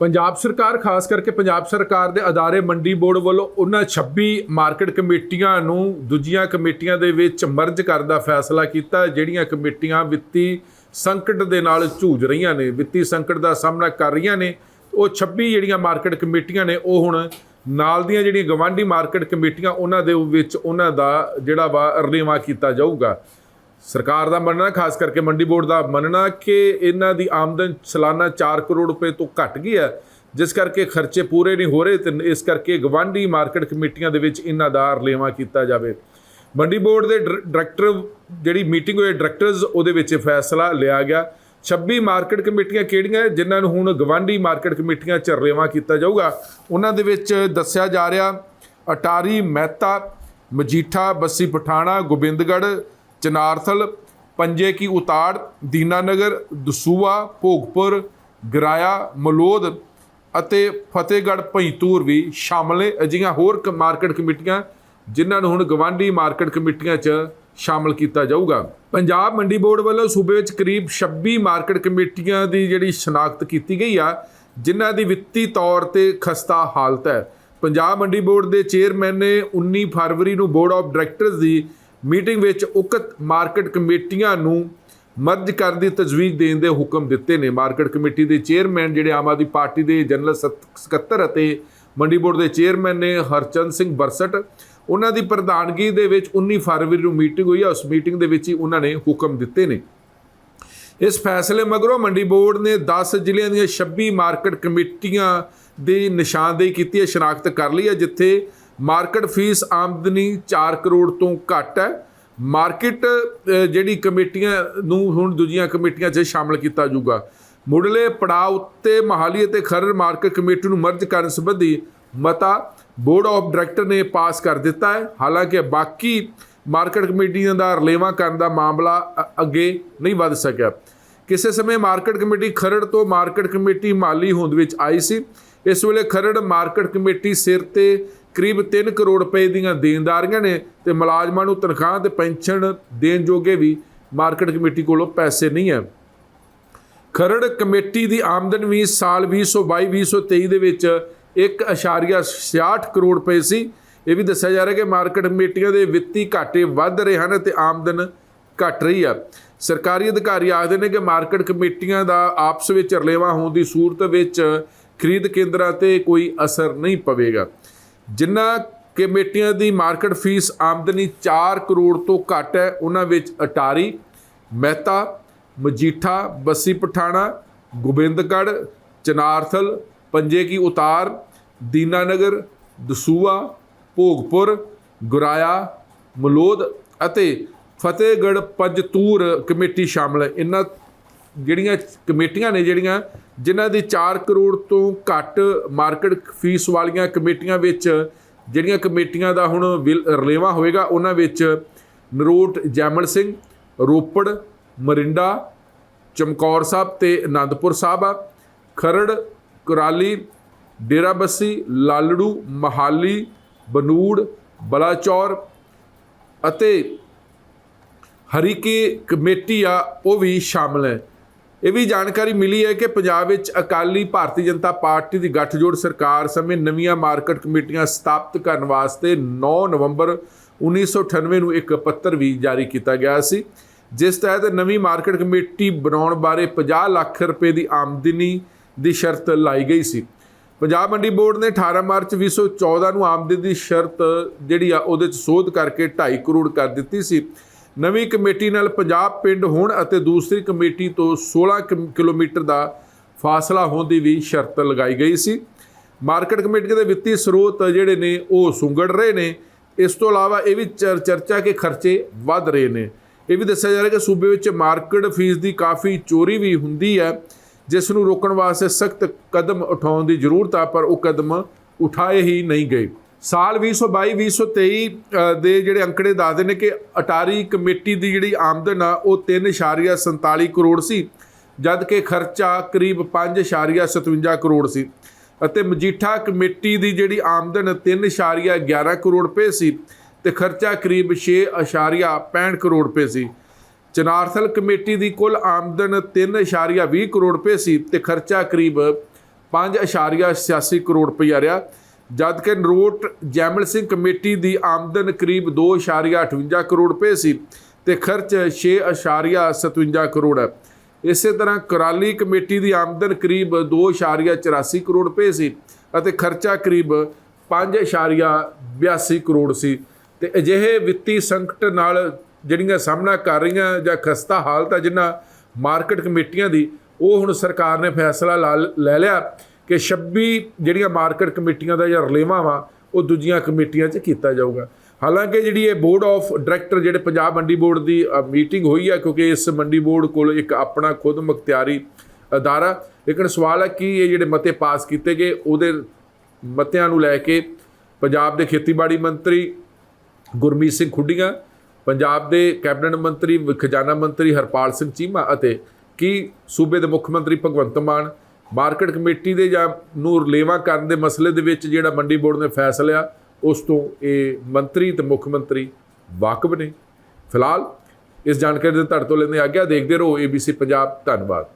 ਪੰਜਾਬ ਸਰਕਾਰ, ਖਾਸ ਕਰਕੇ ਪੰਜਾਬ ਸਰਕਾਰ ਦੇ ਅਦਾਰੇ ਮੰਡੀ ਬੋਰਡ ਵੱਲੋਂ ਉਹਨਾਂ 26 ਮਾਰਕੀਟ ਕਮੇਟੀਆਂ ਨੂੰ ਦੂਜੀਆਂ ਕਮੇਟੀਆਂ ਦੇ ਵਿੱਚ ਮਰਜ ਕਰਨ ਦਾ ਫੈਸਲਾ ਕੀਤਾ, ਜਿਹੜੀਆਂ ਕਮੇਟੀਆਂ ਵਿੱਤੀ ਸੰਕਟ ਦੇ ਨਾਲ ਝੂਝ ਰਹੀਆਂ ਨੇ, ਵਿੱਤੀ ਸੰਕਟ ਦਾ ਸਾਹਮਣਾ ਕਰ ਰਹੀਆਂ ਨੇ। ਉਹ 26 ਜਿਹੜੀਆਂ ਮਾਰਕੀਟ ਕਮੇਟੀਆਂ ਨੇ, ਉਹ ਹੁਣ ਨਾਲ ਦੀਆਂ ਜਿਹੜੀਆਂ ਗਵਾਂਢੀ ਮਾਰਕੀਟ ਕਮੇਟੀਆਂ, ਉਹਨਾਂ ਦੇ ਵਿੱਚ ਉਹਨਾਂ ਦਾ ਜਿਹੜਾ ਵਾ ਰਲੇਵਾਂ ਕੀਤਾ ਜਾਊਗਾ। ਸਰਕਾਰ ਦਾ ਮੰਨਣਾ, ਖਾਸ ਕਰਕੇ ਮੰਡੀ ਬੋਰਡ ਦਾ ਮੰਨਣਾ ਕਿ ਇਹਨਾਂ ਦੀ ਆਮਦਨ ਸਾਲਾਨਾ 4 ਕਰੋੜ ਰੁਪਏ ਤੋਂ ਘਟ ਗਈ ਹੈ, ਜਿਸ ਕਰਕੇ ਖਰਚੇ ਪੂਰੇ ਨਹੀਂ ਹੋ ਰਹੇ ਤੇ ਇਸ ਕਰਕੇ ਗਵਾਂਢੀ ਮਾਰਕੀਟ ਕਮੇਟੀਆਂ ਦੇ ਵਿੱਚ ਇਹਨਾਂ ਦਾ ਰਲੇਵਾਂ ਕੀਤਾ ਜਾਵੇ। ਮੰਡੀ ਬੋਰਡ ਦੇ ਡਾਇਰ- ਡਾਇਰੈਕਟਰ ਜਿਹੜੀ ਮੀਟਿੰਗ ਹੋਈ, ਡਾਇਰੈਕਟਰਸ ਉਹਦੇ ਵਿੱਚ ਫੈਸਲਾ ਲਿਆ ਗਿਆ। 26 ਮਾਰਕੀਟ ਕਮੇਟੀਆਂ ਕਿਹੜੀਆਂ ਜਿਨ੍ਹਾਂ ਨੂੰ ਹੁਣ ਗਵਾਂਢੀ ਮਾਰਕੀਟ ਕਮੇਟੀਆਂ ਚ ਰਲੇਵਾਂ ਕੀਤਾ ਜਾਊਗਾ, ਉਹਨਾਂ ਦੇ ਵਿੱਚ ਦੱਸਿਆ ਜਾ ਰਿਹਾ, ਅਟਾਰੀ ਮਹਿਤਾ, ਮਜੀਠਾ, ਬੱਸੀ ਪਠਾਣਾ, ਗੋਬਿੰਦਗੜ੍ਹ ਚਨਾਰਥਲ ਪੰਜੇ ਕੀ ਉਤਾੜ, ਦੀਨਾਨਗਰ, ਦਸੂਆ, ਭੋਗਪੁਰ, ਗਰਾਇਆ, ਮਲੋਦ ਅਤੇ ਫਤਿਹਗੜ੍ਹ, ਭਈਤੂਰ ਵੀ ਸ਼ਾਮਲ ਨੇ। ਅਜਿਹੀਆਂ ਹੋਰ ਕ- ਮਾਰਕੀਟ ਕਮੇਟੀਆਂ ਜਿਨ੍ਹਾਂ ਨੂੰ ਹੁਣ ਗਵਾਂਢੀ ਮਾਰਕੀਟ ਕਮੇਟੀਆਂ 'ਚ ਸ਼ਾਮਲ ਕੀਤਾ ਜਾਊਗਾ। ਪੰਜਾਬ ਮੰਡੀ ਬੋਰਡ ਵੱਲੋਂ ਸੂਬੇ ਵਿੱਚ ਕਰੀਬ 26 ਮਾਰਕੀਟ ਕਮੇਟੀਆਂ ਦੀ ਜਿਹੜੀ ਸ਼ਨਾਖਤ ਕੀਤੀ ਗਈ ਆ, ਜਿਨ੍ਹਾਂ ਦੀ ਵਿੱਤੀ ਤੌਰ ਤੇ ਖਸਤਾ ਹਾਲਤ ਹੈ। ਪੰਜਾਬ ਮੰਡੀ ਬੋਰਡ ਦੇ ਚੇਅਰਮੈਨ ਨੇ 19 ਫਰਵਰੀ ਨੂੰ ਬੋਰਡ ਆਫ ਡਾਇਰੈਕਟਰਸ ਦੀ ਮੀਟਿੰਗ ਵਿੱਚ ਉਕਤ ਮਾਰਕੀਟ ਕਮੇਟੀਆਂ ਨੂੰ ਮਰਜ ਕਰਨ ਦੀ ਤਜਵੀਜ਼ ਦੇਣ ਦੇ ਹੁਕਮ ਦਿੱਤੇ ਨੇ। ਮਾਰਕੀਟ ਕਮੇਟੀ ਦੇ ਚੇਅਰਮੈਨ ਜਿਹੜੇ ਆਮ ਆਦਮੀ ਪਾਰਟੀ ਦੇ ਜਨਰਲ ਸਤ- ਸਕੱਤਰ ਅਤੇ ਮੰਡੀ ਬੋਰਡ ਦੇ ਚੇਅਰਮੈਨ ਨੇ ਹਰਚੰਦ ਸਿੰਘ ਬਰਸਟ। ਉਹਨਾਂ ਦੀ ਪ੍ਰਧਾਨਗੀ ਦੇ ਵਿੱਚ 19 ਫਰਵਰੀ ਨੂੰ ਮੀਟਿੰਗ ਹੋਈ ਹੈ ਉਸ ਮੀਟਿੰਗ ਦੇ ਵਿੱਚ ਹੀ ਉਹਨਾਂ ਨੇ ਹੁਕਮ ਦਿੱਤੇ ਨੇ। ਇਸ ਫੈਸਲੇ ਮਗਰੋਂ ਮੰਡੀ ਬੋਰਡ ਨੇ 10 ਜ਼ਿਲ੍ਹਿਆਂ ਦੀਆਂ 26 ਮਾਰਕੀਟ ਕਮੇਟੀਆਂ ਦੀ ਨਿਸ਼ਾਨਦੇਹੀ ਕੀਤੀ ਹੈ, ਸ਼ਨਾਖਤ ਕਰ ਲਈ ਹੈ, ਜਿੱਥੇ ਮਾਰਕੀਟ ਫੀਸ ਆਮਦਨੀ 4 ਕਰੋੜ ਤੋਂ ਘੱਟ ਹੈ। ਮਾਰਕੀਟ ਜਿਹੜੀ ਕਮੇਟੀਆਂ ਨੂੰ ਹੁਣ ਦੂਜੀਆਂ ਕਮੇਟੀਆਂ 'ਚ ਸ਼ਾਮਲ ਕੀਤਾ ਜਾਊਗਾ। ਮੁੱਢਲੇ ਪੜਾਅ ਉੱਤੇ ਮਹਾਲੀ ਅਤੇ ਖਰੜ ਮਾਰਕੀਟ ਕਮੇਟੀ ਨੂੰ ਮਰਜ ਕਰਨ ਸੰਬੰਧੀ ਮਤਾ ਬੋਰਡ ਆਫ ਡਾਇਰੈਕਟਰ ਨੇ ਪਾਸ ਕਰ ਦਿੱਤਾ ਹੈ। ਹਾਲਾਂਕਿ ਬਾਕੀ ਮਾਰਕੀਟ ਕਮੇਟੀਆਂ ਦਾ ਰਲੇਵਾਂ ਕਰਨ ਦਾ ਮਾਮਲਾ, ਅ- ਅੱਗੇ ਨਹੀਂ ਵੱਧ ਸਕਿਆ। ਕਿਸੇ ਸਮੇਂ ਮਾਰਕੀਟ ਕਮੇਟੀ ਖਰੜ ਤੋਂ ਮਾਰਕੀਟ ਕਮੇਟੀ ਮਾਲੀ ਹੋਂਦ ਵਿੱਚ ਆਈ ਸੀ। ਇਸ ਵੇਲੇ ਖਰੜ ਮਾਰਕੀਟ ਕਮੇਟੀ ਸਿਰ ਤੇ ਕਰੀਬ 3 ਕਰੋੜ ਰੁਪਏ ਦੀਆਂ ਦੇਣਦਾਰੀਆਂ ਨੇ ਤੇ ਮੁਲਾਜ਼ਮਾਂ ਨੂੰ ਤਨਖਾਹ ਤੇ ਪੈਨਸ਼ਨ ਦੇਣ ਜੋਗੇ ਵੀ ਮਾਰਕੀਟ ਕਮੇਟੀ ਕੋਲੋਂ ਪੈਸੇ ਨਹੀਂ ਹੈ। ਖਰੜ ਕਮੇਟੀ ਦੀ ਆਮਦਨ ਵੀ ਸਾਲ 2022-2023 ਦੇ ਵਿੱਚ 1.66 ਕਰੋੜ ਰੁਪਏ ਸੀ। ਇਹ ਵੀ ਦੱਸਿਆ ਜਾ ਰਿਹਾ ਕਿ ਮਾਰਕੀਟ ਕਮੇਟੀਆਂ ਦੇ ਵਿੱਤੀ ਘਾਟੇ ਵੱਧ ਰਹੇ ਹਨ ਤੇ ਆਮਦਨ ਘਟ ਰਹੀ ਆ ਸਰਕਾਰੀ ਅਧਿਕਾਰੀ ਆਖਦੇ ਨੇ ਕਿ ਮਾਰਕੀਟ ਕਮੇਟੀਆਂ ਦਾ ਆਪਸ ਵਿੱਚ ਰਲੇਵਾ ਹੋਣ ਦੀ ਸੂਰਤ ਵਿੱਚ ਖਰੀਦ ਕੇਂਦਰਾਂ ਤੇ ਕੋਈ ਅਸਰ ਨਹੀਂ ਪਵੇਗਾ। ਜਿਨ੍ਹਾਂ ਕਮੇਟੀਆਂ ਦੀ ਮਾਰਕੀਟ ਫੀਸ ਆਮਦਨੀ 4 ਕਰੋੜ ਤੋਂ ਘੱਟ ਹੈ, ਉਹਨਾਂ ਵਿੱਚ ਅਟਾਰੀ, ਮਹਿਤਾ, ਮਜੀਠਾ, ਬੱਸੀ ਪਠਾਣਾ, ਗੋਬਿੰਦਗੜ੍ਹ, ਚਨਾਰਥਲ ਪੰਜੇ ਕੀ ਉਤਾਰ, ਦੀਨਾਨਗਰ, ਦਸੂਆ, ਭੋਗਪੁਰ, ਗੁਰਾਇਆ, ਮਲੋਦ ਅਤੇ ਫਤਿਹਗੜ੍ਹ ਪੰਜਤੂਰ ਕਮੇਟੀ ਸ਼ਾਮਲ ਹੈ। ਇਹਨਾਂ ਜਿਹੜੀਆਂ ਕਮੇਟੀਆਂ ਨੇ ਜਿਹੜੀਆਂ, ਜਿਨ੍ਹਾਂ ਦੀ 4 ਕਰੋੜ ਤੋਂ ਘੱਟ ਮਾਰਕੀਟ ਫੀਸ ਵਾਲੀਆਂ ਕਮੇਟੀਆਂ ਵਿੱਚ, ਜਿਹੜੀਆਂ ਕਮੇਟੀਆਂ ਦਾ ਹੁਣ ਵਿਲ- ਰਲੇਵਾਂ ਹੋਏਗਾ ਉਹਨਾਂ ਵਿੱਚ ਨਰੋਟ ਜੈਮਲ ਸਿੰਘ, ਰੋਪੜ, ਮਰਿੰਡਾ, ਚਮਕੌਰ ਸਾਹਿਬ ਤੇ ਆਨੰਦਪੁਰ ਸਾਹਿਬ ਆ। ਖਰੜ, ਕੁਰਾਲੀ, ਡੇਰਾਬੱਸੀ, ਲਾਲੜੂ, ਮਹਾਲੀ, ਬਨੂੜ, ਬਲਾਚੌਰ ਅਤੇ ਹਰੀਕੇ ਕਮੇਟੀ ਆ, ਉਹ ਵੀ ਸ਼ਾਮਲ ਹੈ। ਇਹ ਵੀ ਜਾਣਕਾਰੀ ਮਿਲੀ ਹੈ ਕਿ ਪੰਜਾਬ ਵਿੱਚ ਅਕਾਲੀ ਭਾਰਤੀ ਜਨਤਾ ਪਾਰਟੀ ਦੀ ਗੱਠਜੋੜ ਸਰਕਾਰ ਸਮੇਂ ਨਵੀਆਂ ਮਾਰਕੀਟ ਕਮੇਟੀਆਂ ਸਥਾਪਿਤ ਕਰਨ ਵਾਸਤੇ 9 ਨਵੰਬਰ 1998 ਨੂੰ ਇੱਕ ਪੱਤਰ ਵੀ ਜਾਰੀ ਕੀਤਾ ਗਿਆ ਸੀ, ਜਿਸ ਤਹਿਤ ਨਵੀਂ ਮਾਰਕੀਟ ਕਮੇਟੀ ਬਣਾਉਣ ਬਾਰੇ 50 ਲੱਖ ਰੁਪਏ ਦੀ ਆਮਦਨੀ ਦੀ ਸ਼ਰਤ ਲਾਈ ਗਈ ਸੀ। ਪੰਜਾਬ ਮੰਡੀ ਬੋਰਡ ਨੇ 18 ਮਾਰਚ 2014 ਨੂੰ ਆਮਦਨੀ ਦੀ ਸ਼ਰਤ ਜਿਹੜੀ ਆ ਉਹਦੇ 'ਚ ਸੋਧ ਕਰਕੇ 2.5 ਕਰੋੜ ਕਰ ਦਿੱਤੀ ਸੀ। ਨਵੀਂ ਕਮੇਟੀ ਨਾਲ ਪੰਜਾਬ ਪਿੰਡ ਹੋਣ ਅਤੇ ਦੂਸਰੀ ਕਮੇਟੀ ਤੋਂ 16 ਕਿਮ- ਕਿਲੋਮੀਟਰ ਦਾ ਫਾਸਲਾ ਹੋਣ ਦੀ ਵੀ ਸ਼ਰਤ ਲਗਾਈ ਗਈ ਸੀ। ਮਾਰਕੀਟ ਕਮੇਟੀ ਦੇ ਵਿੱਤੀ ਸਰੋਤ ਜਿਹੜੇ ਨੇ, ਉਹ ਸੁੰਗੜ ਰਹੇ ਨੇ। ਇਸ ਤੋਂ ਇਲਾਵਾ ਇਹ ਵੀ ਚਰ- ਚਰਚਾ ਕਿ ਖਰਚੇ ਵੱਧ ਰਹੇ ਨੇ। ਇਹ ਵੀ ਦੱਸਿਆ ਜਾ ਰਿਹਾ ਕਿ ਸੂਬੇ ਵਿੱਚ ਮਾਰਕੀਟ ਫੀਸ ਦੀ ਕਾਫੀ ਚੋਰੀ ਵੀ ਹੁੰਦੀ ਹੈ, ਜਿਸ ਨੂੰ ਰੋਕਣ ਵਾਸਤੇ ਸਖਤ ਕਦਮ ਉਠਾਉਣ ਦੀ ਜ਼ਰੂਰਤ ਆ, ਪਰ ਉਹ ਕਦਮ ਉਠਾਏ ਹੀ ਨਹੀਂ ਗਏ। ਸਾਲ 2022-2023 ਅ, ਦੇ ਜਿਹੜੇ ਅੰਕੜੇ ਦੱਸਦੇ ਨੇ ਕਿ ਅਟਾਰੀ ਕਮੇਟੀ ਦੀ ਜਿਹੜੀ ਆਮਦਨ ਆ ਉਹ 3.47 ਕਰੋੜ ਸੀ ਜਦ ਕਿ ਖਰਚਾ ਕਰੀਬ 5.57 ਕਰੋੜ ਸੀ। ਅਤੇ ਮਜੀਠਾ ਕਮੇਟੀ ਦੀ ਜਿਹੜੀ ਆਮਦਨ 3.11 ਕਰੋੜ ਰੁਪਏ ਸੀ ਤੇ ਖਰਚਾ ਕਰੀਬ 6.65 ਕਰੋੜ ਰੁਪਏ ਸੀ। ਚਨਾਰਥਲ ਕਮੇਟੀ ਦੀ ਕੁੱਲ ਆਮਦਨ 3.20 ਕਰੋੜ ਰੁਪਏ ਸੀ ਤੇ ਖਰਚਾ ਕਰੀਬ 5.86 ਕਰੋੜ ਰੁਪਈਆ ਰਿਹਾ। ਜਦਕਿ ਨਰੋਟ ਜੈਮਲ ਸਿੰਘ ਕਮੇਟੀ ਦੀ ਆਮਦਨ ਕਰੀਬ 2.58 ਕਰੋੜ ਰੁਪਏ ਸੀ ਤੇ ਖਰਚ 6.57 ਕਰੋੜ ਹੈ। ਇਸੇ ਤਰ੍ਹਾਂ ਕਰਾਲੀ ਕਮੇਟੀ ਦੀ ਆਮਦਨ ਕਰੀਬ 2.84 ਕਰੋੜ ਰੁਪਏ ਸੀ ਅਤੇ ਖਰਚਾ ਕਰੀਬ 5.82 ਕਰੋੜ ਸੀ। ਤੇ ਅਜਿਹੇ ਵਿੱਤੀ ਸੰਕਟ ਨਾਲ ਜਿਹੜੀਆਂ ਸਾਹਮਣਾ ਕਰ ਰਹੀਆਂ ਜਾਂ ਖਸਤਾ ਹਾਲਤ ਆ ਜਿਨ੍ਹਾਂ ਮਾਰਕੀਟ ਕਮੇਟੀਆਂ ਦੀ, ਉਹ ਹੁਣ ਸਰਕਾਰ ਨੇ ਫੈਸਲਾ ਲਾ- ਲੈ ਲਿਆ। ਕਿ 26 ਜਿਹੜੀਆਂ ਮਾਰਕੀਟ ਕਮੇਟੀਆਂ ਦਾ ਜਾਂ ਰਲੇਵਾਂ ਵਾ, ਉਹ ਦੂਜੀਆਂ ਕਮੇਟੀਆਂ 'ਚ ਕੀਤਾ ਜਾਊਗਾ। ਹਾਲਾਂਕਿ ਜਿਹੜੀ ਇਹ ਬੋਰਡ ਆਫ ਡਾਇਰੈਕਟਰ ਜਿਹੜੇ ਪੰਜਾਬ ਮੰਡੀ ਬੋਰਡ ਦੀ ਮੀਟਿੰਗ ਹੋਈ ਆ, ਕਿਉਂਕਿ ਇਸ ਮੰਡੀ ਬੋਰਡ ਕੋਲ ਇੱਕ ਆਪਣਾ ਖੁਦ ਮੁਖਤਿਆਰੀ ਅਦਾਰਾ। ਲੇਕਿਨ ਸਵਾਲ ਹੈ ਕਿ ਇਹ ਜਿਹੜੇ ਮਤੇ ਪਾਸ ਕੀਤੇ ਗਏ, ਉਹਦੇ ਮਤਿਆਂ ਨੂੰ ਲੈ ਕੇ ਪੰਜਾਬ ਦੇ ਖੇਤੀਬਾੜੀ ਮੰਤਰੀ ਗੁਰਮੀਤ ਸਿੰਘ ਖੁੱਡੀਆਂ, ਪੰਜਾਬ ਦੇ ਕੈਬਨਿਟ ਮੰਤਰੀ, ਖਜ਼ਾਨਾ ਮੰਤਰੀ ਹਰਪਾਲ ਸਿੰਘ ਚੀਮਾ ਅਤੇ ਕੀ ਸੂਬੇ ਦੇ ਮੁੱਖ ਮੰਤਰੀ ਭਗਵੰਤ ਮਾਨ ਮਾਰਕੀਟ ਕਮੇਟੀ ਦੇ ਜਾਂ ਨੂੰ ਰਲੇਵਾ ਕਰਨ ਦੇ ਮਸਲੇ ਦੇ ਵਿੱਚ ਜਿਹੜਾ ਮੰਡੀ ਬੋਰਡ ਨੇ ਫੈਸਲਾ ਉਸ ਤੋਂ ਇਹ ਮੰਤਰੀ ਤੇ ਮੁੱਖ ਮੰਤਰੀ ਵਾਕਬ ਨੇ। ਫਿਲਹਾਲ ਇਸ ਜਾਣਕਾਰੀ ਦੇ ਧੜ ਤੋਂ ਲੈਂਦੇ ਆ ਗਿਆ ਦੇਖਦੇ ਰਹੋ। ABC ਪੰਜਾਬ, ਧੰਨਵਾਦ।